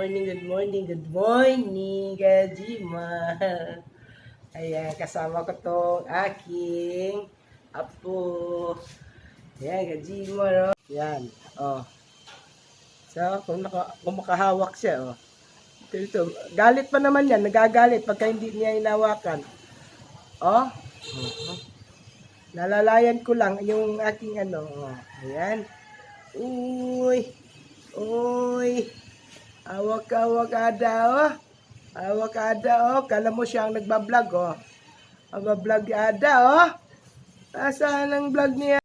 morning, good morning, good morning, Gajima. Ayan, kasama ko tong aking apo. Ayan, Gajima, no? Ayan, oh. So, kung, naka, kung makahawak siya, oh. Ito. Galit pa naman yan, nagagalit pagka hindi niya inawakan. Oh. Nalalayan ko lang yung aking ano, oh. Ayan. Uy. Uy. Awak-awak ada, oh. Awak ada, oh. Kala mo siyang nagbablog, oh. Nagbablog ada, oh. Nasaan ang vlog niya?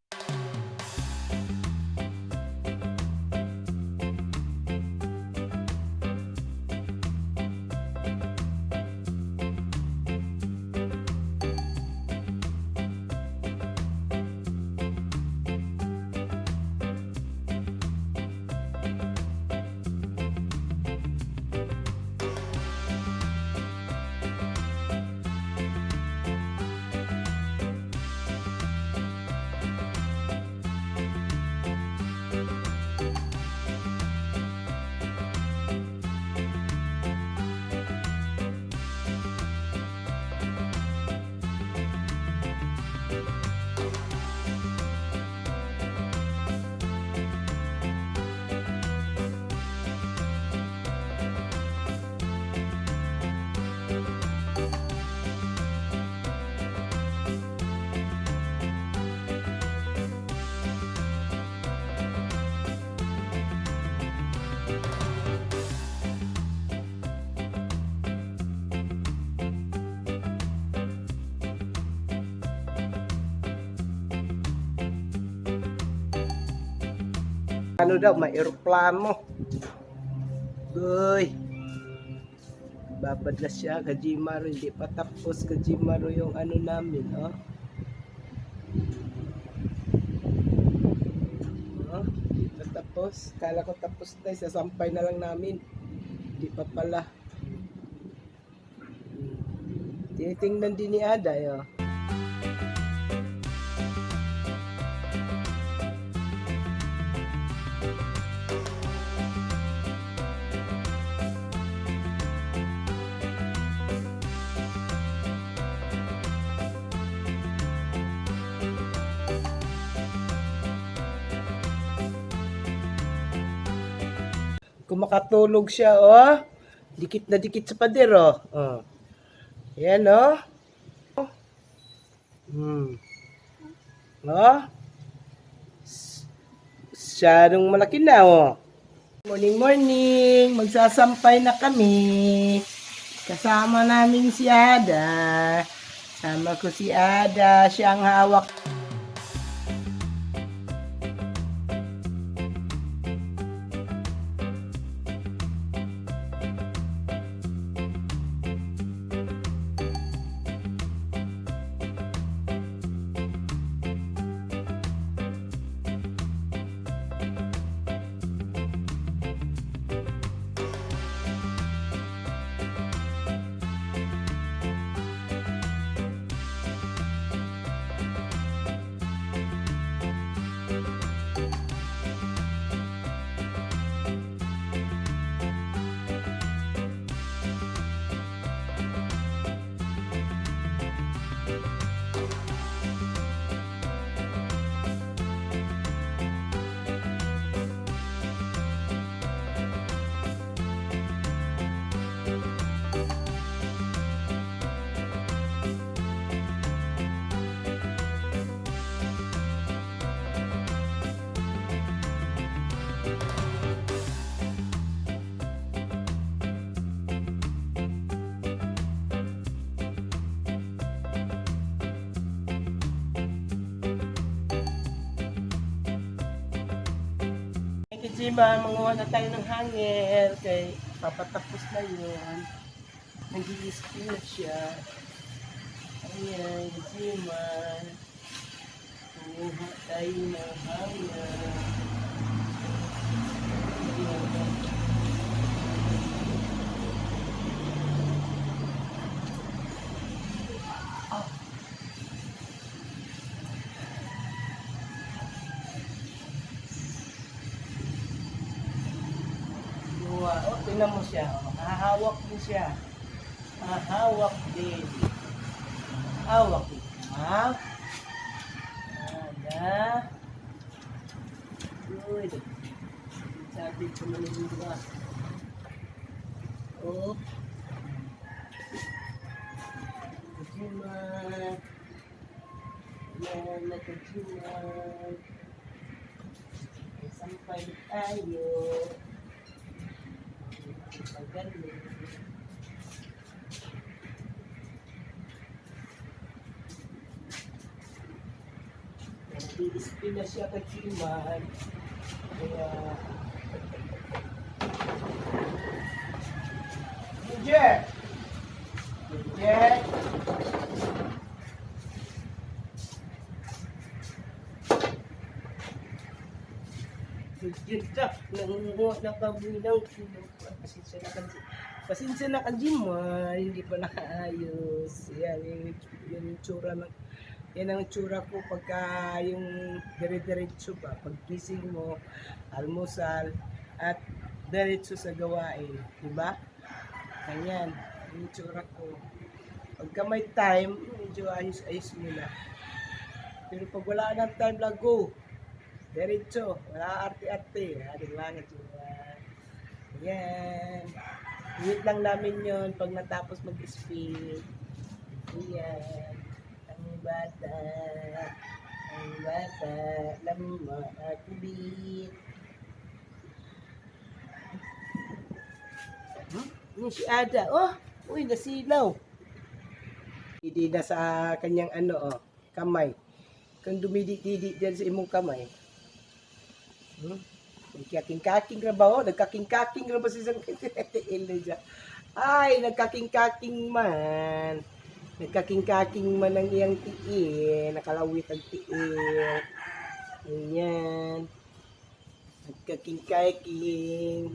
Ano daw, may aeroplano. Uy. Babad na siya, Kajimaro. Hindi pa tapos, Kajimaro, yung ano namin, oh. Oh, hindi tapos. Kala ko tapos na, sasampay na lang namin. Hindi pa pala. Tinitingnan din ni Aday, oh. Kung makatulog siya, oh. Dikit na dikit sa pader, oh. oh. Yan, oh. Hmm. Oh. S- Masyadong malaki na, oh. Morning, morning. Magsasampay na kami. Kasama namin si Ada. Sama ko si Ada. Siya ang hawak. Kay Jima, manguha na tayo ng hanger. Kay papatapos na yun. Nag-i-spin na siya. Ayan, Jima. Manguha tayo ng hanger. Tingnan mo siya. Oh. Hahawak din siya. Hahawak din. Hawak din. Ha? Ada. Good. Sabi ko maniliwa. Oh. Kajiman. Yan, nakajiman. Sampay tayo. Magaling. Nag-i-spin na siya kajiman. Kaya... Ginger! Ginger ka! Nangunguha na kabilang Pasensya na kan Pasensya na kajiman. Hindi pa nakaayos. Yan yung, yung tsura ng yan ang tsura ko pagka yung dire-diretso ba, pagkising mo, almusal, at diretso sa gawain. Diba? Ganyan, yung tsura ko. Pagka may time, medyo ayos-ayos mo na. Pero pag wala nang time, lago. Diretso, wala arte-arte. Ha, diba? Nga tsura. Ayan. Wait lang namin yon pag natapos mag-speed. Ayan. Bata. Ang bata. Lama at beat. Hmm? Yung si Ada. Oh! Uy, nasilaw. Hindi na sa kanyang ano, oh, kamay. Kung dumidi-didi dyan sa imong kamay. Hmm? Nagkaking-kaking ra ba? Oh? Nagkaking-kaking ra si Elijah? Ay, nagkaking-kaking man. Nagkaking-kaking man ang iyang tiil. Nakalawit ang tiil. Ayan. Nagkaking-kaking.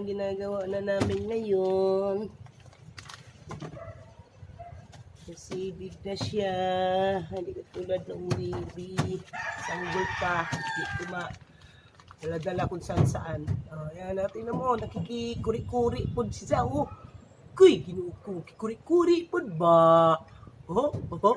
Ang ginagawa na namin ngayon. Nasibig na siya. Hindi ka tulad ng baby. Sanggol pa. Hindi ko ma... Dala-dala kung saan saan. Oh, yan natin na mo. Nakikikuri-kuri po siya. Oh. Kuy, ginuko. Kikuri-kuri po ba? Oh, oh, oh.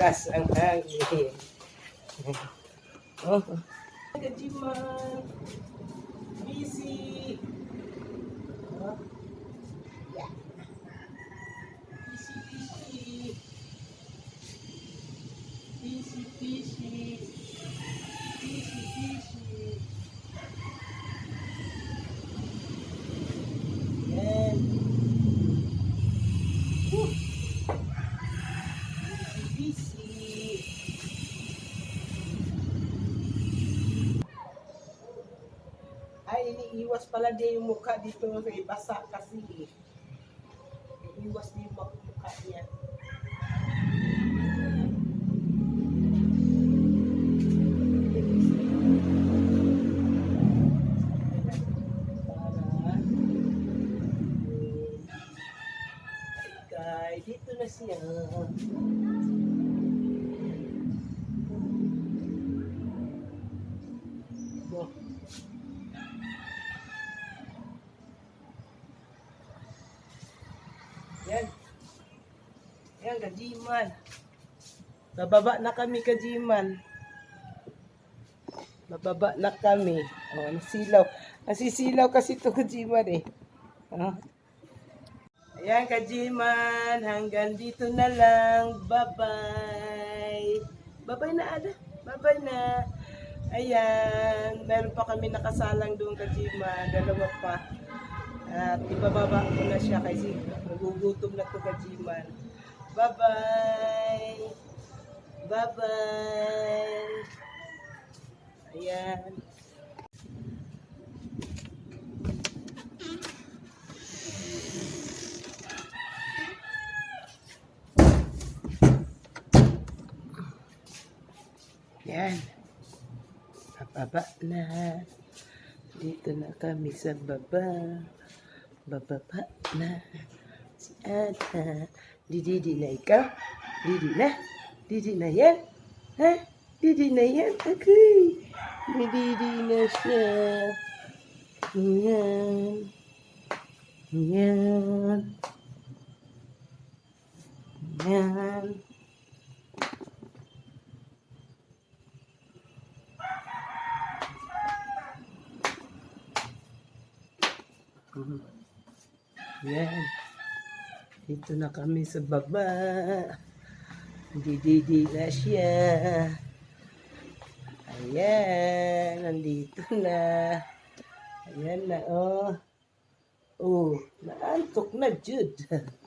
malakas ang hangin. Oh. Kajiman. Busy. Oh. Yeah. Busy. Busy, busy. Busy, iniiwas pala din yung mukha dito sa ibasa kasi eh. Iniiwas din yung mukha niya. Para Kay, dito na siya. Kajiman. Bababa na kami, kajiman. Bababa na kami. Oh, nasilaw. Nasisilaw kasi ito, kajiman eh. Oh. Ayan, kajiman. Hanggang dito na lang. Bye-bye. Bye-bye na, Ada. Bye-bye na. Ayan. Meron pa kami nakasalang doon, kajiman. Dalawa pa. At ibababa ko na siya kasi nagugutom na to kajiman. Bye-bye! Bye-bye! Ayan. Yan. Bababa na. Dito na kami sa baba. Bababa na. Si Ada. Didi na ikaw? Didi na? Didi na yan? Ha? Didi na yan? Okay. Didi na siya. Yan. Yan. Yan. Mhm. Dito na kami sa baba. Dididi na siya. Ayan. Nandito na. Ayan na, oh. Oh, naantok na, Jude.